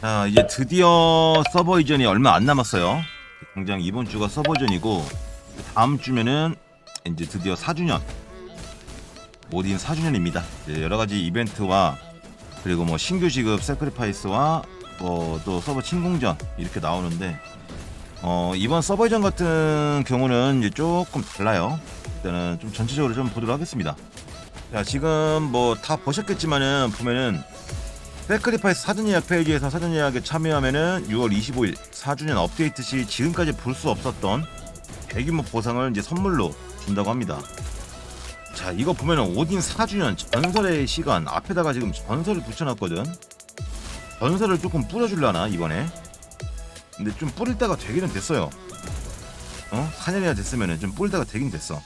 자 이제 드디어 서버 이전이 얼마 안 남았어요. 당장 이번 주가 서버 이전이고 다음 주면은 이제 드디어 4주년 오딘 4주년입니다. 여러 가지 이벤트와 그리고 뭐 신규 지급 세크리파이스와 뭐 또 서버 침공전 이렇게 나오는데 어 이번 서버 이전 같은 경우는 이제 조금 달라요. 일단은 좀 전체적으로 좀 보도록 하겠습니다. 자 지금 뭐 다 보셨겠지만은 보면은 세크리파이스 사전 예약 페이지에서 사전 예약에 참여하면은 6월 25일 4주년 업데이트 시 지금까지 볼 수 없었던 대규모 보상을 이제 선물로 준다고 합니다. 자 이거 보면은 오딘 4주년 전설의 시간 앞에다가 지금 전설을 붙여놨거든. 전설을 조금 뿌려줄라나 이번에. 근데 좀 뿌릴 때가 되기는 됐어요. 어? 4년이나 됐으면은 좀 뿌릴 때가 되긴 됐어.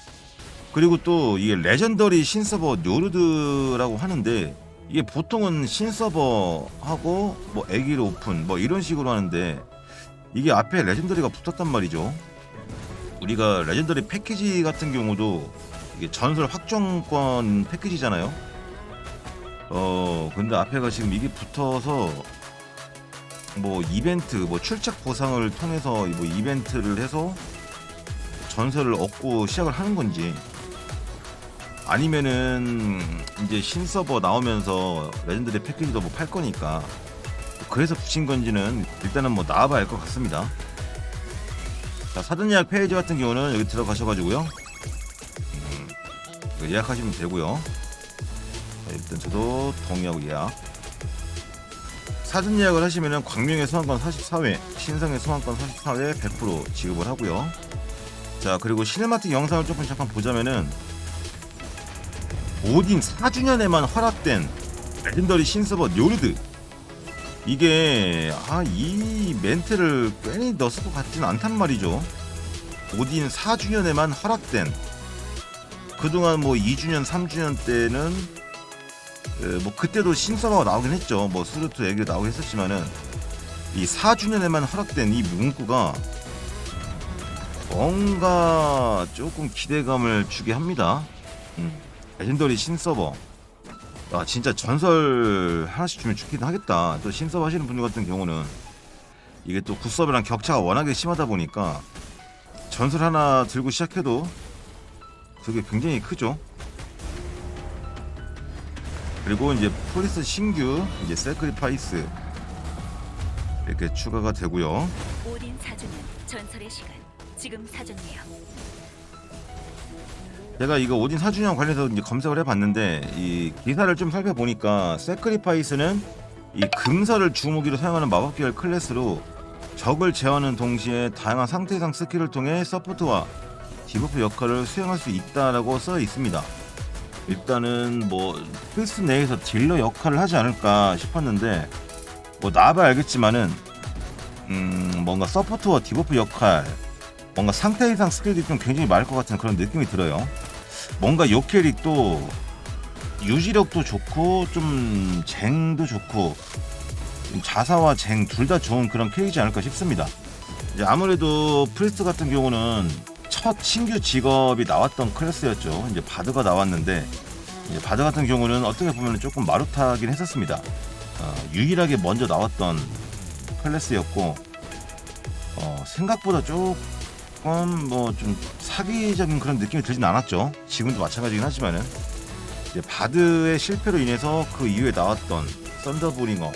그리고 또 이게 레전더리 신서버 요르드라고 하는데 이게 보통은 신서버하고 뭐 애기로 오픈 뭐 이런 식으로 하는데 이게 앞에 레전더리가 붙었단 말이죠. 우리가 레전더리 패키지 같은 경우도 이게 전설 확정권 패키지잖아요. 어 근데 앞에가 지금 이게 붙어서 뭐 이벤트 뭐 출첵 보상을 통해서 뭐 이벤트를 해서 전설을 얻고 시작을 하는 건지 아니면은 이제 신서버 나오면서 레전드리 패키지도 뭐 팔 거니까 그래서 붙인 건지는 일단은 뭐 나와봐야 알것 같습니다. 자 사전 예약 페이지 같은 경우는 여기 들어가셔가지고요 음, 예약하시면 되고요. 자, 일단 저도 동의하고 예약. 사전 예약을 하시면은 광명의 소환권 44회, 신성의 소환권 44회 100% 지급을 하고요. 자 그리고 시네마틱 영상을 조금 잠깐 보자면은 오딘 4주년에만 허락된 레전더리 신서버 요르드. 이게 아 이 멘트를 괜히 넣었을 것 같진 않단 말이죠. 오딘 4주년에만 허락된 그동안 뭐 2주년 3주년 때는 에, 뭐 그때도 신서버가 나오긴 했죠. 뭐 스루트 얘기도 나오긴 했었지만은 이 4주년에만 허락된 이 문구가 뭔가 조금 기대감을 주게 합니다. 음. 레전더리 신서버. 아 진짜 전설 하나씩 주면 좋긴 하겠다. 또 신서버 하시는 분들 같은 경우는 이게 또 굿서버랑 격차가 워낙에 심하다 보니까 전설 하나 들고 시작해도 그게 굉장히 크죠. 그리고 이제 폴리스 신규 이제 세크리파이스 이렇게 추가가 되고요. 오딘 4주년 전설의 시간. 지금 사전 예약 제가 이거 오딘 4주년 관련해서 이제 검색을 해봤는데 이 기사를 좀 살펴보니까 세크리파이스는 이 금설을 주무기로 사용하는 마법 계열 클래스로 적을 제어하는 동시에 다양한 상태 이상 스킬을 통해 서포트와 디버프 역할을 수행할 수 있다라고 써 있습니다. 일단은 뭐 필스 내에서 딜러 역할을 하지 않을까 싶었는데 뭐 나봐 알겠지만은 음 뭔가 서포트와 디버프 역할 뭔가 상태 이상 스킬이 좀 굉장히 많을 것 같은 그런 느낌이 들어요. 뭔가 요 캐릭도 유지력도 좋고 좀 쟁도 좋고 좀 자사와 쟁 둘 다 좋은 그런 캐릭이지 않을까 싶습니다. 이제 아무래도 프리스트 같은 경우는 첫 신규 직업이 나왔던 클래스였죠. 이제 바드가 나왔는데 이제 바드 같은 경우는 어떻게 보면 조금 마루타긴 했었습니다. 어, 유일하게 먼저 나왔던 클래스였고 어, 생각보다 조금 뭐 좀 사기적인 그런 느낌이 들진 않았죠. 지금도 마찬가지긴 하지만은 이제 바드의 실패로 인해서 그 이후에 나왔던 썬더브링어, 뭐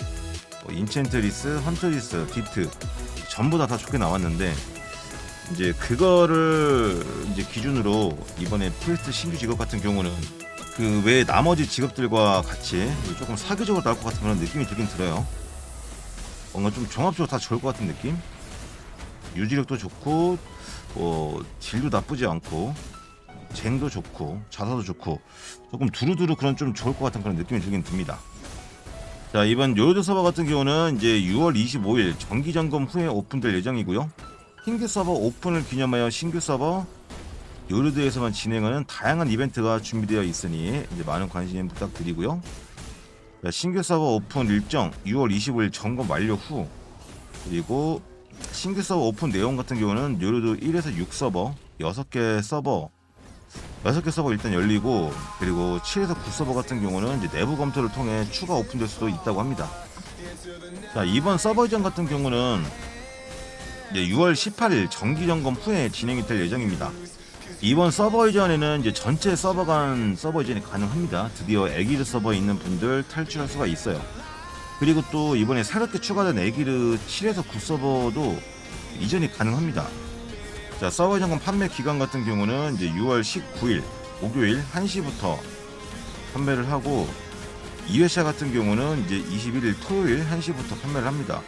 인첸트리스, 헌트리스, 디트 전부 다 다 좋게 나왔는데 이제 그거를 이제 기준으로 이번에 프리스트 신규 직업 같은 경우는 그 외 나머지 직업들과 같이 조금 사기적으로 나올 것 같은 그런 느낌이 들긴 들어요. 뭔가 좀 종합적으로 다 좋을 것 같은 느낌? 유지력도 좋고 뭐 질도 나쁘지 않고 쟁도 좋고 자사도 좋고 조금 두루두루 그런 좀 좋을 것 같은 그런 느낌이 들긴 듭니다. 자 이번 요드 서버 같은 경우는 이제 6월 25일 정기 점검 후에 오픈될 예정이고요. 신규 서버 오픈을 기념하여 신규 서버 요르드에서만 진행하는 다양한 이벤트가 준비되어 있으니 이제 많은 관심 부탁드리고요. 자, 신규 서버 오픈 일정 6월 25일 점검 완료 후 그리고 신규 서버 오픈 내용 같은 경우는 요르드 1에서 6 서버 6개 서버 6개 서버 일단 열리고 그리고 7에서 9 서버 같은 경우는 이제 내부 검토를 통해 추가 오픈될 수도 있다고 합니다. 자 이번 서버 이전 같은 경우는 이제 6월 18일 정기 점검 후에 진행이 될 예정입니다. 이번 서버 이전에는 이제 전체 서버 간 서버 이전이 가능합니다. 드디어 에기르 서버에 있는 분들 탈출할 수가 있어요. 그리고 또 이번에 새롭게 추가된 에기르 7에서 9 서버도 이전이 가능합니다. 자, 서버 점검 판매 기간 같은 경우는 이제 6월 19일 목요일 1시부터 판매를 하고 2회차 같은 경우는 이제 21일 토요일 1시부터 판매를 합니다.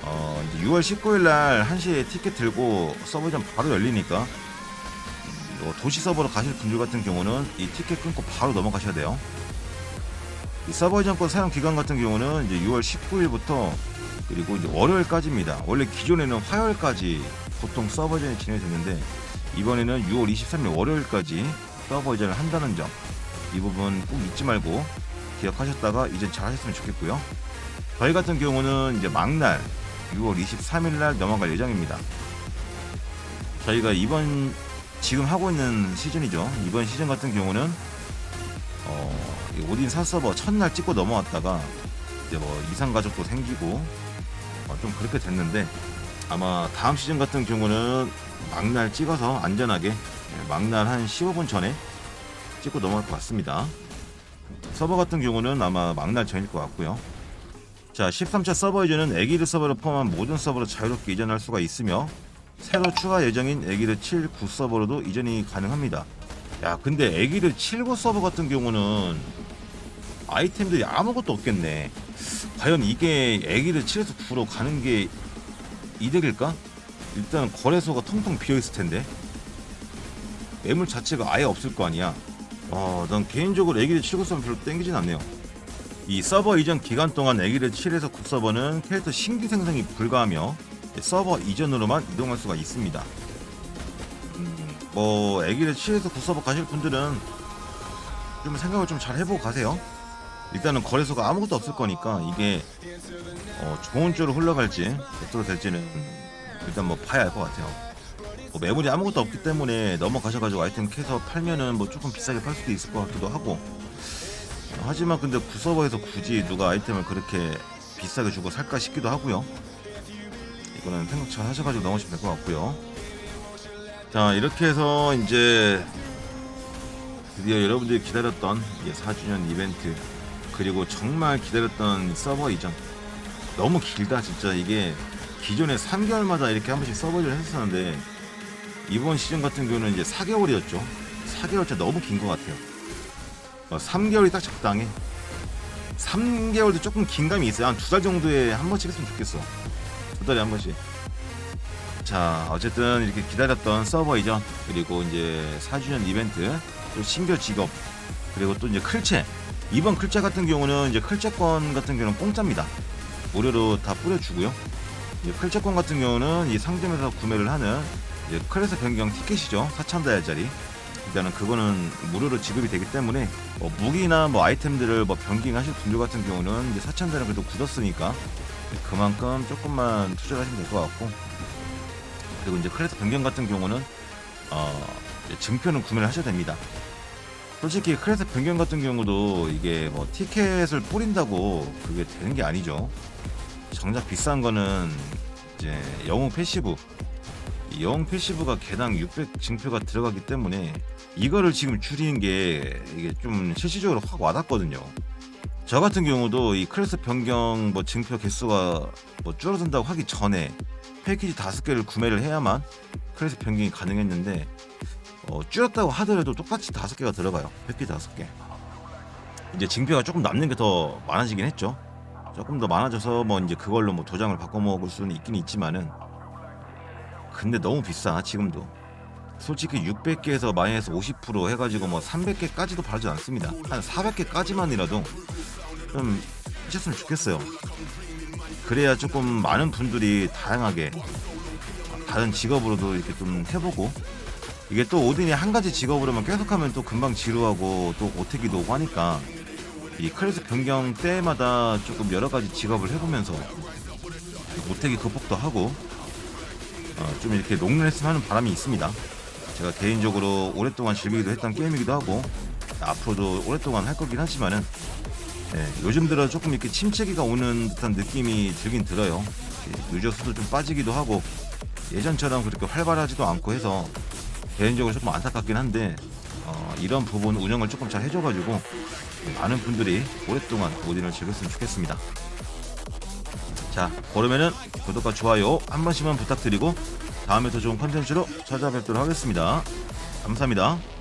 어, 이제 6월 19일 날 1시에 티켓 들고 서버전 바로 열리니까 어, 도시 서버로 가실 분들 같은 경우는 이 티켓 끊고 바로 넘어가셔야 돼요. 이 서버 이전권 사용 기간 같은 경우는 이제 6월 19일부터 그리고 이제 월요일까지입니다. 원래 기존에는 화요일까지 보통 서버 이전이 진행됐는데 이번에는 6월 23일 월요일까지 서버 이전을 한다는 점 이 부분 꼭 잊지 말고 기억하셨다가 이제 잘 하셨으면 좋겠고요. 저희 같은 경우는 이제 막날 6월 23일 날 넘어갈 예정입니다. 저희가 이번 지금 하고 있는 시즌이죠. 이번 시즌 같은 경우는 어, 이 오딘 4 서버 첫날 찍고 넘어왔다가 이제 뭐 이상 가족도 생기고 어, 좀 그렇게 됐는데 아마 다음 시즌 같은 경우는 막날 찍어서 안전하게 예, 막날 한 15분 전에 찍고 넘어갈 것 같습니다. 서버 같은 경우는 아마 막날 전일 것 같고요. 자, 13차 서버 이전은 에기르 서버를 포함한 모든 서버로 자유롭게 이전할 수가 있으며 새로 추가 예정인 에기르 7, 9 서버로도 이전이 가능합니다. 야, 근데 에기르 7, 9 서버 같은 경우는 아이템들이 아무것도 없겠네. 과연 이게 에기르 7에서 9로 가는 게 이득일까? 일단 거래소가 텅텅 비어 있을 텐데 매물 자체가 아예 없을 거 아니야. 어, 난 개인적으로 에기르 7, 9 서버 별로 땡기진 않네요. 이 서버 이전 기간 동안 에기르 7에서 9 서버는 캐릭터 신규 생성이 불가하며 서버 이전으로만 이동할 수가 있습니다. 음, 뭐 에기르 7에서 9 서버 가실 분들은 좀 생각을 좀 잘 해보고 가세요. 일단은 거래소가 아무것도 없을 거니까 이게 어, 좋은 쪽으로 흘러갈지 어떻게 될지는 일단 뭐 봐야 할 것 같아요. 뭐 매물이 아무것도 없기 때문에 넘어가셔가지고 아이템 캐서 팔면은 뭐 조금 비싸게 팔 수도 있을 것 같기도 하고 하지만 근데 구서버에서 굳이 누가 아이템을 그렇게 비싸게 주고 살까 싶기도 하고요. 이거는 생각 잘 하셔가지고 넘으시면 될 것 같고요. 자 이렇게 해서 이제 드디어 여러분들이 기다렸던 이제 4주년 이벤트 그리고 정말 기다렸던 서버 이전. 너무 길다 진짜. 이게 기존에 3개월마다 이렇게 한 번씩 서버를 했었는데 이번 시즌 같은 경우는 이제 4개월이었죠. 4개월 진짜 너무 긴 것 같아요. 어, 3개월이 딱 적당해. 3개월도 조금 긴 감이 있어요. 한 두 달 정도에 한 번씩 했으면 좋겠어. 두 달에 한 번씩. 자 어쨌든 이렇게 기다렸던 서버 이전 그리고 이제 4주년 이벤트 또 신규 직업 그리고 또 이제 클체 이번 클체 같은 경우는 이제 클체권 같은 경우는 공짜입니다. 무료로 다 뿌려주고요. 이제 클체권 같은 경우는 이 상점에서 구매를 하는 이제 클래스 변경 티켓이죠. 4,000다이아짜리. 일단은 그거는 무료로 지급이 되기 때문에 뭐 무기나 뭐 아이템들을 뭐 변경하실 분들 같은 경우는 이제 4,000달러 그래도 굳었으니까 그만큼 조금만 투자를 하시면 될 것 같고. 그리고 이제 클래스 변경 같은 경우는 어 증표는 구매를 하셔야 됩니다. 솔직히 클래스 변경 같은 경우도 이게 뭐 티켓을 뿌린다고 그게 되는 게 아니죠. 정작 비싼 거는 이제 영웅 패시브 이 영웅 패시브가 개당 600 증표가 들어가기 때문에 이거를 지금 줄이는 게 이게 좀 실질적으로 확 와닿거든요. 저 같은 경우도 이 클래스 변경 뭐 증표 개수가 뭐 줄어든다고 하기 전에 패키지 다섯 개를 구매를 해야만 클래스 변경이 가능했는데 어, 줄였다고 하더라도 똑같이 다섯 개가 들어가요. 패키지 다섯 개. 이제 징표가 조금 남는 게 더 많아지긴 했죠. 조금 더 많아져서 뭐 이제 그걸로 뭐 도장을 바꿔 먹을 수는 있긴 있지만은 근데 너무 비싸 지금도. 솔직히 600개에서 마이너스 50% 해가지고 뭐 300개까지도 바르지 않습니다. 한 400개까지만이라도 좀 하셨으면 좋겠어요. 그래야 조금 많은 분들이 다양하게 다른 직업으로도 이렇게 좀 해보고 이게 또 오딘이 한 가지 직업으로만 계속하면 또 금방 지루하고 또 오태기도 오고 하니까 이 클래스 변경 때마다 조금 여러 가지 직업을 해보면서 오태기 극복도 하고 어, 좀 이렇게 녹는했으면 하는 바람이 있습니다. 제가 개인적으로 오랫동안 즐기기도 했던 게임이기도 하고 앞으로도 오랫동안 할 거긴 하지만은 예, 요즘 들어 조금 이렇게 침체기가 오는 듯한 느낌이 들긴 들어요. 예, 유저 수도 좀 빠지기도 하고 예전처럼 그렇게 활발하지도 않고 해서 개인적으로 조금 안타깝긴 한데 어, 이런 부분 운영을 조금 잘 해줘가지고 많은 분들이 오랫동안 오딘을 즐겼으면 좋겠습니다. 자, 그러면은 구독과 좋아요 한 번씩만 부탁드리고 다음에 더 좋은 컨텐츠로 찾아뵙도록 하겠습니다. 감사합니다.